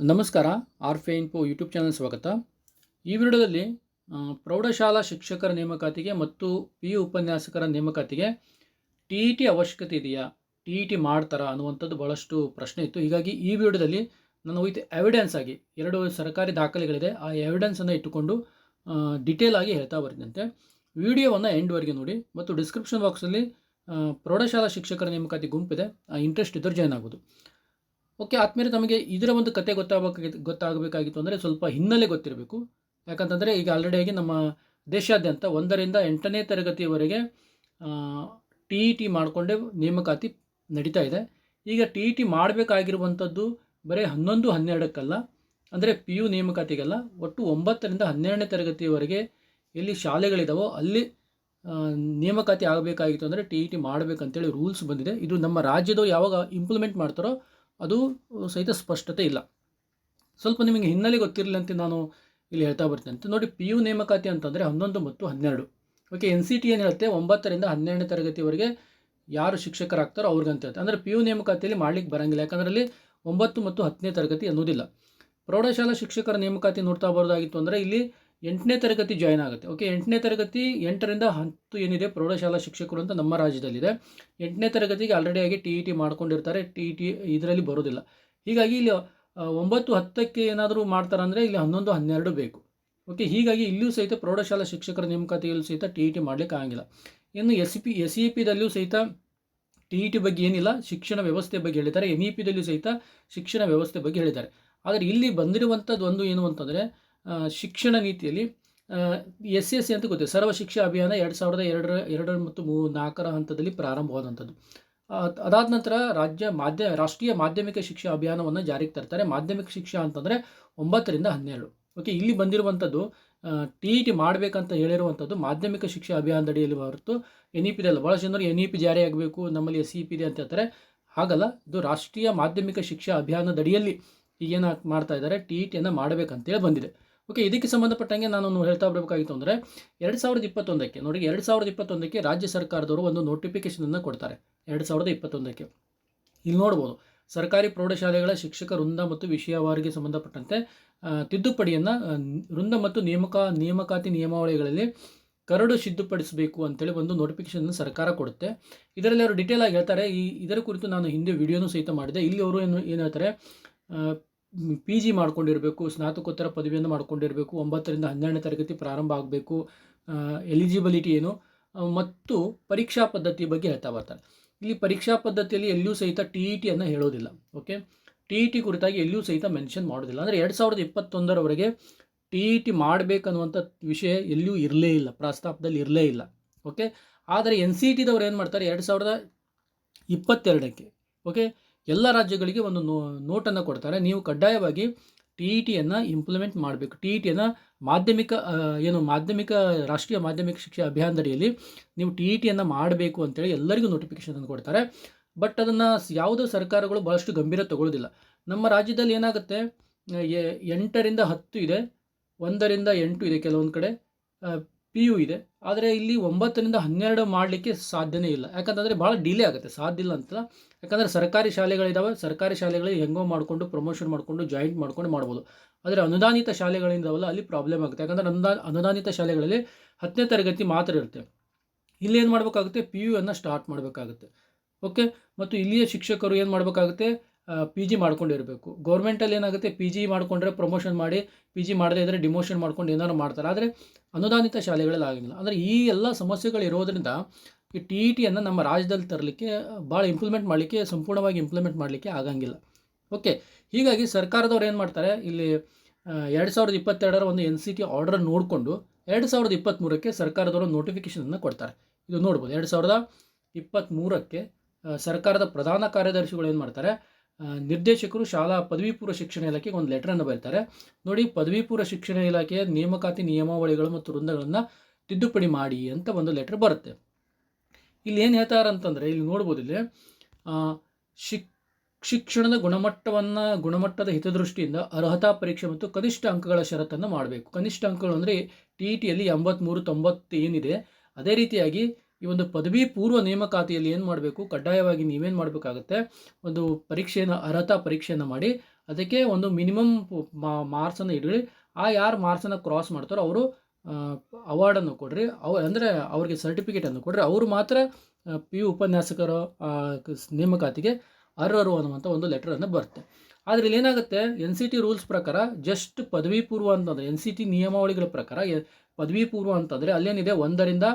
ನಮಸ್ಕಾರ ಆರ್ ಫೆ info YouTube channel ಸ್ವಾಗತ. ಈ ವಿಡಿಯೋದಲ್ಲಿ ಆ, ಪ್ರೌಢಶಾಲಾ ಶಿಕ್ಷಕರ ನೇಮಕಾತಿಗೆ ಮತ್ತು ಪಿ ಯು ಉಪನ್ಯಾಸಕರ ನೇಮಕಾತಿಗೆ ಟಿ ಇ ಟಿ ಅವಶ್ಯಕತೆ ಇದೆಯಾ? ಟಿ ಇ ಟಿ ಮಾಡ್ತಾರಾ ಅನ್ನುವಂಥದ್ದು ಭಾಳಷ್ಟು ಪ್ರಶ್ನೆ ಇತ್ತು. ಹೀಗಾಗಿ ಈ ವಿಡಿಯೋದಲ್ಲಿ ನಾನು ವಿತ್ ಎವಿಡೆನ್ಸ್ ಆಗಿ ಎರಡು ಸರ್ಕಾರಿ ದಾಖಲೆಗಳಿದೆ. ಆ ಎವಿಡೆನ್ಸನ್ನು ಇಟ್ಟುಕೊಂಡು ಡಿಟೇಲ್ ಆಗಿ ಹೇಳ್ತಾ ಬರ್ತಿದ್ದಂತೆ ವಿಡಿಯೋವನ್ನು ಎಂಡ್ವರೆಗೆ ನೋಡಿ ಮತ್ತು ಡಿಸ್ಕ್ರಿಪ್ಷನ್ ಬಾಕ್ಸಲ್ಲಿ ಆ, ಪ್ರೌಢಶಾಲಾ ಶಿಕ್ಷಕರ ನೇಮಕಾತಿ ಗುಂಪಿದೆ. ಇಂಟ್ರೆಸ್ಟ್ ಇದ್ದರೆ ಜಾಯ್ನ್ ಆಗೋದು ಓಕೆ ಆದ್ಮೇಲೆ ತಮಗೆ ಇದರ ಒಂದು ಕತೆ ಗೊತ್ತಾಗಬೇಕಾಗಿ ಗೊತ್ತಾಗಬೇಕಾಗಿತ್ತು ಅಂದರೆ ಸ್ವಲ್ಪ ಹಿನ್ನೆಲೆ ಗೊತ್ತಿರಬೇಕು. ಯಾಕಂತಂದರೆ ಈಗ ಆಲ್ರೆಡಿಯಾಗಿ ನಮ್ಮ ದೇಶಾದ್ಯಂತ ಒಂದರಿಂದ ಎಂಟನೇ ತರಗತಿಯವರೆಗೆ ಟಿ ಇ ಟಿ ಮಾಡಿಕೊಂಡೇ ನೇಮಕಾತಿ ನಡೀತಾ ಇದೆ. ಈಗ ಟಿ ಇ ಟಿ ಮಾಡಬೇಕಾಗಿರುವಂಥದ್ದು ಬರೀ ಹನ್ನೊಂದು, ಹನ್ನೆರಡಕ್ಕಲ್ಲ. ಅಂದರೆ ಪಿ ಯು ನೇಮಕಾತಿಗಲ್ಲ, ಒಟ್ಟು ಒಂಬತ್ತರಿಂದ ಹನ್ನೆರಡನೇ ತರಗತಿಯವರೆಗೆ ಎಲ್ಲಿ ಶಾಲೆಗಳಿದಾವೋ ಅಲ್ಲಿ ನೇಮಕಾತಿ ಆಗಬೇಕಾಗಿತ್ತು ಅಂದರೆ ಟಿ ಇ ಟಿ ಮಾಡಬೇಕಂತೇಳಿ ರೂಲ್ಸ್ ಬಂದಿದೆ. ಇದು ನಮ್ಮ ರಾಜ್ಯದವ್ರು ಯಾವಾಗ ಇಂಪ್ಲಿಮೆಂಟ್ ಮಾಡ್ತಾರೋ ಅದು ಸಹಿತ ಸ್ಪಷ್ಟತೆ ಇಲ್ಲ. ಸ್ವಲ್ಪ ನಿಮಗೆ ಹಿನ್ನೆಲೆ ಅಂತ ನಾನು ಇಲ್ಲಿ ಹೇಳ್ತಾ ಬರ್ತೀನಿ ಅಂತ. ನೋಡಿ ಪಿ ಯು ನೇಮಕಾತಿ ಅಂತಂದರೆ ಹನ್ನೊಂದು ಮತ್ತು ಹನ್ನೆರಡು. ಓಕೆ, ಎನ್ ಸಿ ಟಿ ಏನು ಹೇಳುತ್ತೆ? ಒಂಬತ್ತರಿಂದ ಹನ್ನೆರಡನೇ ತರಗತಿವರೆಗೆ ಯಾರು ಶಿಕ್ಷಕರಾಗ್ತಾರೋ ಅವ್ರಿಗಂತ ಹೇಳ್ತಾರೆ ಅಂದರೆ ಪಿ ಯು ನೇಮಕಾತಿಯಲ್ಲಿ ಮಾಡ್ಲಿಕ್ಕೆ ಬರಂಗಿಲ್ಲ. ಯಾಕಂದ್ರೆ ಅಲ್ಲಿ ಒಂಬತ್ತು ಮತ್ತು ಹತ್ತನೇ ತರಗತಿ ಅನ್ನೋದಿಲ್ಲ. ಪ್ರೌಢಶಾಲಾ ಶಿಕ್ಷಕರ ನೇಮಕಾತಿ ನೋಡ್ತಾ ಬರೋದಾಗಿತ್ತು ಅಂದರೆ ಇಲ್ಲಿ ಎಂಟನೇ ತರಗತಿ ಜಾಯ್ನ್ ಆಗುತ್ತೆ. ಓಕೆ ಎಂಟನೇ ತರಗತಿ ಎಂಟರಿಂದ ಹತ್ತು ಏನಿದೆ? ಪ್ರೌಢಶಾಲಾ ಶಿಕ್ಷಕರು ಅಂತ ನಮ್ಮ ರಾಜ್ಯದಲ್ಲಿದೆ. ಎಂಟನೇ ತರಗತಿಗೆ ಆಲ್ರೆಡಿ ಆಗಿ ಟಿ ಇ ಟಿ ಮಾಡ್ಕೊಂಡಿರ್ತಾರೆ. ಟಿ ಇ ಟಿ ಇದರಲ್ಲಿ ಬರೋದಿಲ್ಲ. ಹೀಗಾಗಿ ಇಲ್ಲಿ ಒಂಬತ್ತು ಹತ್ತಕ್ಕೆ ಏನಾದರೂ ಮಾಡ್ತಾರಂದರೆ ಇಲ್ಲಿ ಹನ್ನೊಂದು, ಹನ್ನೆರಡು ಬೇಕು. ಓಕೆ ಹೀಗಾಗಿ ಇಲ್ಲಿಯೂ ಸಹಿತ ಪ್ರೌಢಶಾಲಾ ಶಿಕ್ಷಕರ ನೇಮಕಾತಿಯಲ್ಲೂ ಸಹಿತ ಟಿ ಇ ಟಿ ಮಾಡಲಿಕ್ಕೆ ಆಗಂಗಿಲ್ಲ. ಇನ್ನು ಎಸ್ ಪಿ ಎಸ್ ಇ ಪಿದಲ್ಲಿಯೂ ಸಹಿತ ಟಿ ಇ ಟಿ ಬಗ್ಗೆ ಏನಿಲ್ಲ. ಶಿಕ್ಷಣ ವ್ಯವಸ್ಥೆ ಬಗ್ಗೆ ಹೇಳಿದ್ದಾರೆ. ಎನ್ ಇ ಪಿದಲ್ಲೂ ಸಹಿತ ಶಿಕ್ಷಣ ವ್ಯವಸ್ಥೆ ಬಗ್ಗೆ ಹೇಳಿದ್ದಾರೆ. ಆದರೆ ಇಲ್ಲಿ ಬಂದಿರುವಂಥದ್ದು ಒಂದು ಏನು ಅಂತಂದರೆ ಶಿಕ್ಷಣ ನೀತಿಯಲ್ಲಿ ಎಸ್ ಎಸ್ ಸಿ ಅಂತ ಗೊತ್ತಿದೆ ಸರ್ವ ಶಿಕ್ಷಾ ಅಭಿಯಾನ ಎರಡು ಸಾವಿರದ ಎರಡರ ಎರಡರ ಮತ್ತು ಮೂ, ನಾಲ್ಕರ ಹಂತದಲ್ಲಿ ಪ್ರಾರಂಭವಾದಂಥದ್ದು. ಅದಾದ ನಂತರ ರಾಜ್ಯ ಮಾಧ್ಯ, ರಾಷ್ಟ್ರೀಯ ಮಾಧ್ಯಮಿಕ ಶಿಕ್ಷಾ ಅಭಿಯಾನವನ್ನು ಜಾರಿಗೆ ತರ್ತಾರೆ. ಮಾಧ್ಯಮಿಕ ಶಿಕ್ಷಾ ಅಂತಂದರೆ ಒಂಬತ್ತರಿಂದ ಹನ್ನೆರಡು. ಓಕೆ, ಇಲ್ಲಿ ಬಂದಿರುವಂಥದ್ದು ಟಿ ಇ ಟಿ ಮಾಡಬೇಕಂತ ಹೇಳಿರುವಂಥದ್ದು ಮಾಧ್ಯಮಿಕ ಶಿಕ್ಷಾ ಅಭಿಯಾನದಡಿಯಲ್ಲಿ ಹೊರತು ಎನ್ ಇ ಪಿದಲ್ಲ ಭಾಳ ಜನರು ಎನ್ ಇ ಪಿ ಜಾರಿ ಆಗಬೇಕು, ನಮ್ಮಲ್ಲಿ ಎಸ್ ಇ ಪಿ ಇದೆ ಅಂತ ಹೇಳ್ತಾರೆ. ಹಾಗಲ್ಲ, ಇದು ರಾಷ್ಟ್ರೀಯ ಮಾಧ್ಯಮಿಕ ಶಿಕ್ಷಾ ಅಭಿಯಾನದಡಿಯಲ್ಲಿ ಈಗೇನು ಮಾಡ್ತಾ ಇದ್ದಾರೆ, ಟಿ ಇ ಟಿಯನ್ನು ಮಾಡಬೇಕಂತೇಳಿ ಬಂದಿದೆ. ಓಕೆ ಇದಕ್ಕೆ ಸಂಬಂಧಪಟ್ಟಂಗೆ ನಾನು ಹೇಳ್ತಾ ಬರಬೇಕಾಗಿತ್ತು ಅಂದರೆ ಎರಡು ಸಾವಿರದ ಇಪ್ಪತ್ತೊಂದಕ್ಕೆ, ನೋಡಿ ಎರಡು ಸಾವಿರದ ಇಪ್ಪತ್ತೊಂದಕ್ಕೆ ರಾಜ್ಯ ಸರ್ಕಾರದವರು ಒಂದು ನೋಟಿಫಿಕೇಶನನ್ನು ಕೊಡ್ತಾರೆ. ಎರಡು ಸಾವಿರದ ಇಪ್ಪತ್ತೊಂದಕ್ಕೆ. ಇಲ್ಲಿ ನೋಡ್ಬೋದು, ಸರ್ಕಾರಿ ಪ್ರೌಢಶಾಲೆಗಳ ಶಿಕ್ಷಕ ವೃಂದ ಮತ್ತು ವಿಷಯವಾರಿಗೆ ಸಂಬಂಧಪಟ್ಟಂತೆ ತಿದ್ದುಪಡಿಯನ್ನು ವೃಂದ ಮತ್ತು ನೇಮಕ, ನೇಮಕಾತಿ ನಿಯಮಾವಳಿಗಳಲ್ಲಿ ಕರಡು ಸಿದ್ಧಪಡಿಸಬೇಕು ಅಂತೇಳಿ ಒಂದು ನೋಟಿಫಿಕೇಶನ್ ಸರ್ಕಾರ ಕೊಡುತ್ತೆ. ಇದರಲ್ಲಿ ಅವರು ಡಿಟೇಲ್ ಆಗಿ ಹೇಳ್ತಾರೆ. ಈ, ಇದರ ಕುರಿತು ನಾನು ಹಿಂದೆ ವಿಡಿಯೋನು ಸಹಿತ ಮಾಡಿದೆ. ಇಲ್ಲಿ ಅವರು ಏನು ಏನು ಹೇಳ್ತಾರೆ ಪಿ ಜಿ ಮಾಡ್ಕೊಂಡಿರಬೇಕು, ಸ್ನಾತಕೋತ್ತರ ಪದವಿಯನ್ನು ಮಾಡ್ಕೊಂಡಿರಬೇಕು, ಒಂಬತ್ತರಿಂದ ಹನ್ನೆರಡನೇ ತರಗತಿ ಪ್ರಾರಂಭ ಆಗಬೇಕು ಎಲಿಜಿಬಿಲಿಟಿ ಏನು ಮತ್ತು ಪರೀಕ್ಷಾ ಪದ್ಧತಿ ಬಗ್ಗೆ ಹೇಳ್ತಾ ಬರ್ತಾರೆ. ಇಲ್ಲಿ ಪರೀಕ್ಷಾ ಪದ್ಧತಿಯಲ್ಲಿ ಎಲ್ಲಿಯೂ ಸಹಿತ ಟಿ ಇ ಟಿಯನ್ನು ಹೇಳೋದಿಲ್ಲ ಓಕೆ ಟಿ ಇ ಟಿ ಕುರಿತಾಗಿ ಎಲ್ಲಿಯೂ ಸಹಿತ ಮೆನ್ಷನ್ ಮಾಡೋದಿಲ್ಲ. ಅಂದರೆ ಎರಡು ಸಾವಿರದ ಇಪ್ಪತ್ತೊಂದರವರೆಗೆ ಟಿ ಇ ಟಿ ಮಾಡಬೇಕನ್ನುವಂಥ ವಿಷಯ ಎಲ್ಲಿಯೂ ಇರಲೇ ಇಲ್ಲ, ಪ್ರಸ್ತಾಪದಲ್ಲಿ ಇರಲೇ ಇಲ್ಲ ಓಕೆ ಆದರೆ ಎನ್ ಸಿ ಟಿದವ್ರು ಏನು ಮಾಡ್ತಾರೆ, ಎರಡು ಸಾವಿರದ ಇಪ್ಪತ್ತೆರಡಕ್ಕೆ ಓಕೆ ಎಲ್ಲ ರಾಜ್ಯಗಳಿಗೆ ಒಂದು ನೋ, ನೋಟನ್ನು ಕೊಡ್ತಾರೆ. ನೀವು ಕಡ್ಡಾಯವಾಗಿ ಟಿ ಇ ಟಿಯನ್ನು ಇಂಪ್ಲಿಮೆಂಟ್ ಮಾಡಬೇಕು. ಟಿ ಇ ಟಿಯನ್ನು ಮಾಧ್ಯಮಿಕ ಏನು ಮಾಧ್ಯಮಿಕ, ರಾಷ್ಟ್ರೀಯ ಮಾಧ್ಯಮಿಕ ಶಿಕ್ಷಣ ಅಭಿಯಾನದಡಿಯಲ್ಲಿ ನೀವು ಟಿ ಇ ಟಿಯನ್ನು ಮಾಡಬೇಕು ಅಂತೇಳಿ ಎಲ್ಲರಿಗೂ ನೋಟಿಫಿಕೇಶನ್ ಕೊಡ್ತಾರೆ. ಬಟ್ ಅದನ್ನು ಯಾವುದೇ ಸರ್ಕಾರಗಳು ಭಾಳಷ್ಟು ಗಂಭೀರ ತಗೊಳ್ಳೋದಿಲ್ಲ. ನಮ್ಮ ರಾಜ್ಯದಲ್ಲಿ ಏನಾಗುತ್ತೆ ಎಂಟರಿಂದ ಹತ್ತು ಇದೆ, ಒಂದರಿಂದ ಎಂಟು ಇದೆ ಕೆಲವೊಂದು ಕಡೆ. ಪಿ ಯು ಇದೆ. ಆದರೆ ಇಲ್ಲಿ ಒಂಬತ್ತರಿಂದ ಹನ್ನೆರಡು ಮಾಡಲಿಕ್ಕೆ ಸಾಧ್ಯನೇ ಇಲ್ಲ. ಯಾಕಂತಂದರೆ ಭಾಳ ಡಿಲೇ ಆಗುತ್ತೆ. ಸಾಧ್ಯ ಇಲ್ಲ ಅಂತ ಯಾಕಂದರೆ ಸರ್ಕಾರಿ ಶಾಲೆಗಳಿದ್ದಾವೆ ಸರ್ಕಾರಿ ಶಾಲೆಗಳಿಗೆ ಹೆಂಗೋ ಮಾಡಿಕೊಂಡು ಪ್ರಮೋಷನ್ ಮಾಡಿಕೊಂಡು ಜಾಯಿಂಟ್ ಮಾಡ್ಕೊಂಡು ಮಾಡ್ಬೋದು. ಆದರೆ ಅನುದಾನಿತ ಶಾಲೆಗಳಿಂದವಲ್ಲ ಅಲ್ಲಿ ಪ್ರಾಬ್ಲಮ್ ಆಗುತ್ತೆ. ಯಾಕಂದರೆ ಅನುದಾನ ಅನುದಾನಿತ ಶಾಲೆಗಳಲ್ಲಿ ಹತ್ತನೇ ತರಗತಿ ಮಾತ್ರ ಇರುತ್ತೆ. ಇಲ್ಲಿ ಏನು ಮಾಡಬೇಕಾಗುತ್ತೆ? ಪಿ ಯು ಅನ್ನು ಸ್ಟಾರ್ಟ್ ಮಾಡಬೇಕಾಗುತ್ತೆ. ಓಕೆ ಮತ್ತು ಇಲ್ಲಿಯ ಶಿಕ್ಷಕರು ಏನು ಮಾಡಬೇಕಾಗುತ್ತೆ? ಪಿ ಜಿ ಮಾಡ್ಕೊಂಡಿರಬೇಕು. ಗೌರ್ಮೆಂಟಲ್ಲಿ ಏನಾಗುತ್ತೆ? ಪಿ ಜಿ ಮಾಡಿಕೊಂಡ್ರೆ ಪ್ರಮೋಷನ್ ಮಾಡಿ ಪಿ ಜಿ ಮಾಡದೇ ಇದ್ದರೆ ಡಿಮೋಷನ್ ಮಾಡ್ಕೊಂಡು ಏನಾದ್ರು ಮಾಡ್ತಾರೆ. ಆದರೆ ಅನುದಾನಿತ ಶಾಲೆಗಳಲ್ಲಿ ಆಗಿಲ್ಲ. ಅಂದರೆ ಈ ಎಲ್ಲ ಸಮಸ್ಯೆಗಳು ಇರೋದರಿಂದ ಈ ಟಿ ಇ ಟಿಯನ್ನು ನಮ್ಮ ರಾಜ್ಯದಲ್ಲಿ ತರಲಿಕ್ಕೆ, ಭಾಳ ಇಂಪ್ಲಿಮೆಂಟ್ ಮಾಡಲಿಕ್ಕೆ, ಸಂಪೂರ್ಣವಾಗಿ ಇಂಪ್ಲಿಮೆಂಟ್ ಮಾಡಲಿಕ್ಕೆ ಆಗಂಗಿಲ್ಲ. ಓಕೆ ಹೀಗಾಗಿ ಸರ್ಕಾರದವ್ರು ಏನು ಮಾಡ್ತಾರೆ? ಇಲ್ಲಿ ಎರಡು ಸಾವಿರದ ಇಪ್ಪತ್ತೆರಡರ ಒಂದು ಎನ್ ಸಿ ಟಿ ಆರ್ಡರ್ ನೋಡಿಕೊಂಡು ಎರಡು ಸಾವಿರದ ಇಪ್ಪತ್ತ್ಮೂರಕ್ಕೆ ಸರ್ಕಾರದವರು ನೋಟಿಫಿಕೇಷನನ್ನು ಕೊಡ್ತಾರೆ. ಇದು ನೋಡ್ಬೋದು. ಎರಡು ಸಾವಿರದ ಇಪ್ಪತ್ತ್ಮೂರಕ್ಕೆ ಸರ್ಕಾರದ ಪ್ರಧಾನ ಕಾರ್ಯದರ್ಶಿಗಳು ಏನು ಮಾಡ್ತಾರೆ? ನಿರ್ದೇಶಕರು ಶಾಲಾ ಪದವಿ ಪೂರ್ವ ಶಿಕ್ಷಣ ಇಲಾಖೆಗೆ ಒಂದು ಲೆಟ್ರನ್ನು ಬರೀತಾರೆ. ನೋಡಿ ಪದವಿ ಪೂರ್ವ ಶಿಕ್ಷಣ ಇಲಾಖೆಯ ನೇಮಕಾತಿ ನಿಯಮಾವಳಿಗಳು ಮತ್ತು ವೃಂದಗಳನ್ನು ತಿದ್ದುಪಡಿ ಮಾಡಿ ಅಂತ ಒಂದು ಲೆಟರ್ ಬರುತ್ತೆ. ಇಲ್ಲಿ ಏನು ಹೇಳ್ತಾರೆ ಅಂತಂದರೆ ಇಲ್ಲಿ ನೋಡ್ಬೋದು ಇಲ್ಲಿ ಶಿಕ್, ಶಿಕ್ಷಣದ ಗುಣಮಟ್ಟವನ್ನು, ಗುಣಮಟ್ಟದ ಹಿತದೃಷ್ಟಿಯಿಂದ ಅರ್ಹತಾ ಪರೀಕ್ಷೆ ಮತ್ತು ಕನಿಷ್ಠ ಅಂಕಗಳ ಷರತ್ತನ್ನು ಮಾಡಬೇಕು. ಕನಿಷ್ಠ ಅಂಕಗಳು ಅಂದರೆ ಟಿ ಇ ಟಿಯಲ್ಲಿ ಎಂಬತ್ತ್ಮೂರು ತೊಂಬತ್ತು ಏನಿದೆ, ಅದೇ ರೀತಿಯಾಗಿ ಈ ಒಂದು ಪದವಿ ಪೂರ್ವ ನೇಮಕಾತಿಯಲ್ಲಿ ಏನು ಮಾಡಬೇಕು? ಕಡ್ಡಾಯವಾಗಿ ನೀವೇನು ಮಾಡಬೇಕಾಗುತ್ತೆ? ಒಂದು ಪರೀಕ್ಷೆಯನ್ನು ಅರ್ಹತಾ ಪರೀಕ್ಷೆಯನ್ನು ಮಾಡಿ, ಅದಕ್ಕೆ ಒಂದು ಮಿನಿಮಮ್ ಮಾರ್ಕ್ಸನ್ನು ಇಡ್ರಿ. ಆ ಯಾರು ಮಾರ್ಕ್ಸನ್ನು ಕ್ರಾಸ್ ಮಾಡ್ತಾರೋ ಅವರು ಅವಾರ್ಡನ್ನು ಕೊಡ್ರಿ. ಅವ, ಅಂದರೆ ಅವ್ರಿಗೆ ಸರ್ಟಿಫಿಕೇಟನ್ನು ಕೊಡ್ರಿ. ಅವರು ಮಾತ್ರ ಪಿ ಯು ಉಪನ್ಯಾಸಕರ ನೇಮಕಾತಿಗೆ ಅರ್ಹರು ಅನ್ನುವಂಥ ಒಂದು ಲೆಟರನ್ನು ಬರುತ್ತೆ. ಆದರೆ ಇಲ್ಲಿ ಏನಾಗುತ್ತೆ? ಎನ್ ಸಿ ಟಿ ರೂಲ್ಸ್ ಪ್ರಕಾರ ಜಸ್ಟ್ ಪದವಿ ಪೂರ್ವ ಅಂತಂದರೆ ಎನ್ ಸಿ ಟಿ ನಿಯಮಾವಳಿಗಳ ಪ್ರಕಾರ ಪದವಿ ಪೂರ್ವ ಅಂತಂದರೆ ಅಲ್ಲೇನಿದೆ? ಒಂದರಿಂದ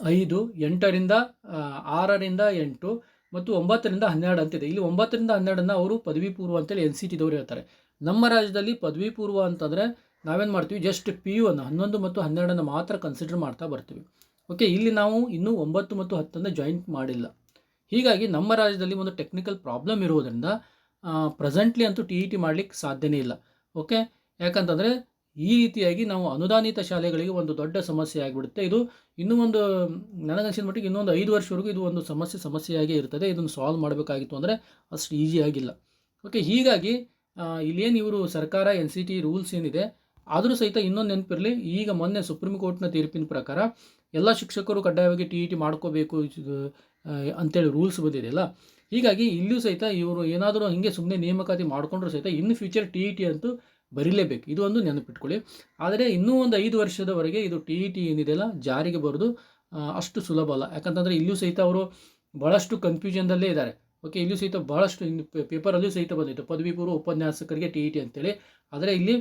ಐದು, ಎಂಟರಿಂದ ಆರರಿಂದ ಎಂಟು ಮತ್ತು ಒಂಬತ್ತರಿಂದ ಹನ್ನೆರಡು ಅಂತಿದೆ. ಇಲ್ಲಿ ಒಂಬತ್ತರಿಂದ ಹನ್ನೆರಡನ್ನು ಅವರು ಪದವಿ ಪೂರ್ವ ಅಂತೇಳಿ ಎನ್ ಸಿ ಟಿದವರು ಹೇಳ್ತಾರೆ. ನಮ್ಮ ರಾಜ್ಯದಲ್ಲಿ ಪದವಿ ಪೂರ್ವ ಅಂತಂದರೆ ನಾವೇನು ಮಾಡ್ತೀವಿ? ಜಸ್ಟ್ ಪಿ ಯು ಅನ್ನು, ಹನ್ನೊಂದು ಮತ್ತು ಹನ್ನೆರಡನ್ನು ಮಾತ್ರ ಕನ್ಸಿಡರ್ ಮಾಡ್ತಾ ಬರ್ತೀವಿ. ಓಕೆ ಇಲ್ಲಿ ನಾವು ಇನ್ನೂ ಒಂಬತ್ತು ಮತ್ತು ಹತ್ತನ್ನು ಜಾಯಿಂಟ್ ಮಾಡಿಲ್ಲ. ಹೀಗಾಗಿ ನಮ್ಮ ರಾಜ್ಯದಲ್ಲಿ ಒಂದು ಟೆಕ್ನಿಕಲ್ ಪ್ರಾಬ್ಲಮ್ ಇರುವುದರಿಂದ ಪ್ರೆಸೆಂಟ್ಲಿ ಅಂತೂ ಟಿ ಇ ಟಿ ಮಾಡಲಿಕ್ಕೆ ಸಾಧ್ಯನೇ ಇಲ್ಲ. ಓಕೆ ಯಾಕಂತಂದರೆ ಈ ರೀತಿಯಾಗಿ ನಾವು ಅನುದಾನಿತ ಶಾಲೆಗಳಿಗೆ ಒಂದು ದೊಡ್ಡ ಸಮಸ್ಯೆ ಆಗಿಬಿಡುತ್ತೆ. ಇದು ಇನ್ನೂ ಒಂದು ನನಗನ್ಸಿದ ಮಟ್ಟಿಗೆ ಇನ್ನೊಂದು ಐದು ವರ್ಷವರೆಗೂ ಇದು ಒಂದು ಸಮಸ್ಯೆ, ಸಮಸ್ಯೆಯಾಗೇ ಇರ್ತದೆ. ಇದನ್ನು ಸಾಲ್ವ್ ಮಾಡಬೇಕಾಗಿತ್ತು ಅಂದರೆ ಅಷ್ಟು ಈಸಿ ಆಗಿಲ್ಲ. ಓಕೆ ಹೀಗಾಗಿ ಇಲ್ಲೇನು ಇವರು ಸರ್ಕಾರ ಎನ್ ಸಿ ಟಿ ರೂಲ್ಸ್ ಏನಿದೆ, ಆದರೂ ಸಹಿತ ಇನ್ನೊಂದು ನೆನಪಿರಲಿ. ಈಗ ಮೊನ್ನೆ ಸುಪ್ರೀಂ ಕೋರ್ಟ್ನ ತೀರ್ಪಿನ ಪ್ರಕಾರ ಎಲ್ಲ ಶಿಕ್ಷಕರು ಕಡ್ಡಾಯವಾಗಿ ಟಿ ಇ ಟಿ ಮಾಡ್ಕೋಬೇಕು ಅಂತೇಳಿ ರೂಲ್ಸ್ ಬಂದಿದೆಯಲ್ಲ ಹೀಗಾಗಿ ಇಲ್ಲೂ ಸಹಿತ ಇವರು ಏನಾದರೂ ಹಿಂಗೆ ಸುಮ್ಮನೆ ನೇಮಕಾತಿ ಮಾಡಿಕೊಂಡ್ರೂ ಸಹಿತ ಇನ್ನು ಫ್ಯೂಚರ್ ಟಿ ಇ ಟಿ ಅಂತೂ ಬರೀಲೇಬೇಕು. ಇದು ಒಂದು ನೆನಪಿಟ್ಕೊಳ್ಳಿ. ಆದರೆ ಇನ್ನೂ ಒಂದು ಐದು ವರ್ಷದವರೆಗೆ ಇದು ಟಿ ಇ ಟಿ ಏನಿದೆಯಲ್ಲ, ಜಾರಿಗೆ ಬರೋದು ಅಷ್ಟು ಸುಲಭ ಅಲ್ಲ. ಯಾಕಂತಂದರೆ ಇಲ್ಲೂ ಸಹಿತ ಅವರು ಭಾಳಷ್ಟು ಕನ್ಫ್ಯೂಷನ್ದಲ್ಲೇ ಇದ್ದಾರೆ. ಓಕೆ ಇಲ್ಲೂ ಸಹಿತ ಭಾಳಷ್ಟು ಪೇಪರಲ್ಲೂ ಸಹಿತ ಬಂದಿತ್ತು. ಪದವಿ ಪೂರ್ವ ಉಪನ್ಯಾಸಕರಿಗೆ ಟಿ ಇ ಟಿ ಅಂತೇಳಿ. ಆದರೆ ಇಲ್ಲಿ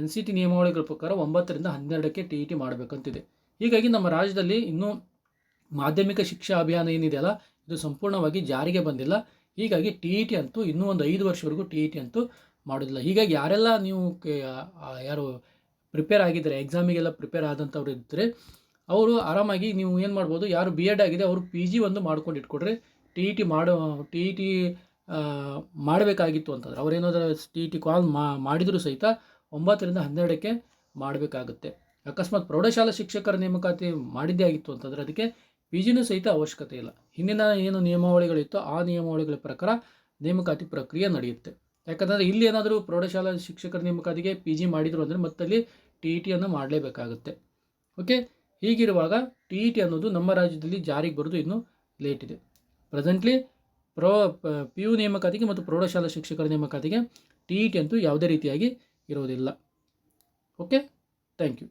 ಎನ್ ಸಿ ಟಿ ನಿಯಮಾವಳಿಗಳ ಪ್ರಕಾರ ಒಂಬತ್ತರಿಂದ ಹನ್ನೆರಡಕ್ಕೆ ಟಿ ಇ ಟಿ ಮಾಡಬೇಕಂತಿದೆ. ಹೀಗಾಗಿ ನಮ್ಮ ರಾಜ್ಯದಲ್ಲಿ ಇನ್ನೂ ಮಾಧ್ಯಮಿಕ ಶಿಕ್ಷಾ ಅಭಿಯಾನ ಏನಿದೆಯಲ್ಲ, ಇದು ಸಂಪೂರ್ಣವಾಗಿ ಜಾರಿಗೆ ಬಂದಿಲ್ಲ. ಹೀಗಾಗಿ ಟಿ ಇ ಟಿ ಅಂತೂ ಇನ್ನೂ ಒಂದು ಐದು ವರ್ಷವರೆಗೂ ಟಿ ಇ ಟಿ ಅಂತೂ ಮಾಡೋದಿಲ್ಲ. ಹೀಗಾಗಿ ಯಾರೆಲ್ಲ ನೀವು ಯಾರು ಪ್ರಿಪೇರ್ ಆಗಿದ್ದಾರೆ ಎಕ್ಸಾಮಿಗೆಲ್ಲ ಪ್ರಿಪೇರ್ ಆದಂಥವ್ರು ಇದ್ದರೆ ಅವರು ಆರಾಮಾಗಿ ನೀವು ಏನು ಮಾಡ್ಬೋದು, ಯಾರು ಬಿ ಎಡ್ ಆಗಿದೆ ಅವರು ಪಿ ಜಿ ಒಂದು ಮಾಡ್ಕೊಂಡು ಇಟ್ಕೊಡ್ರಿ. ಟಿ ಇ ಟಿ ಮಾಡೋ ಟಿ ಇ ಟಿ ಮಾಡಬೇಕಾಗಿತ್ತು ಅಂತಂದ್ರೆ, ಅವ್ರೇನಾದ್ರೂ ಟಿ ಇ ಟಿ ಕಾಲ್ ಮಾಡಿದರೂ ಸಹಿತ ಒಂಬತ್ತರಿಂದ ಹನ್ನೆರಡಕ್ಕೆ ಮಾಡಬೇಕಾಗುತ್ತೆ. ಅಕಸ್ಮಾತ್ ಪ್ರೌಢಶಾಲಾ ಶಿಕ್ಷಕರ ನೇಮಕಾತಿ ಮಾಡಿದ್ದೇ ಆಗಿತ್ತು ಅಂತಂದರೆ, ಅದಕ್ಕೆ ಪಿ ಜಿನೂ ಸಹಿತ ಅವಶ್ಯಕತೆ ಇಲ್ಲ. ಹಿಂದಿನ ಏನು ನಿಯಮಾವಳಿಗಳಿತ್ತು ಆ ನಿಯಮಾವಳಿಗಳ ಪ್ರಕಾರ ನೇಮಕಾತಿ ಪ್ರಕ್ರಿಯೆ ನಡೆಯುತ್ತೆ. ಯಾಕಂದರೆ ಇಲ್ಲಿ ಏನಾದರೂ ಪ್ರೌಢಶಾಲಾ ಶಿಕ್ಷಕರ ನೇಮಕಾತಿಗೆ ಪಿ ಜಿ ಮಾಡಿದರು ಅಂದರೆ ಮತ್ತಲ್ಲಿ ಟಿ ಇ ಟಿಯನ್ನು ಮಾಡಲೇಬೇಕಾಗುತ್ತೆ. ಓಕೆ ಹೀಗಿರುವಾಗ ಟಿ ಇ ಟಿ ಅನ್ನೋದು ನಮ್ಮ ರಾಜ್ಯದಲ್ಲಿ ಜಾರಿಗೆ ಬರೋದು ಇನ್ನೂ ಲೇಟ್ ಇದೆ. ಪ್ರೆಸೆಂಟ್ಲಿ ಪ್ರೊ, ಪಿ ಯು ನೇಮಕಾತಿಗೆ ಮತ್ತು ಪ್ರೌಢಶಾಲಾ ಶಿಕ್ಷಕರ ನೇಮಕಾತಿಗೆ ಟಿ ಇ ಟಿ ಅಂತೂ ಯಾವುದೇ ರೀತಿಯಾಗಿ ಇರೋದಿಲ್ಲ ಓಕೆ ಥ್ಯಾಂಕ್ ಯು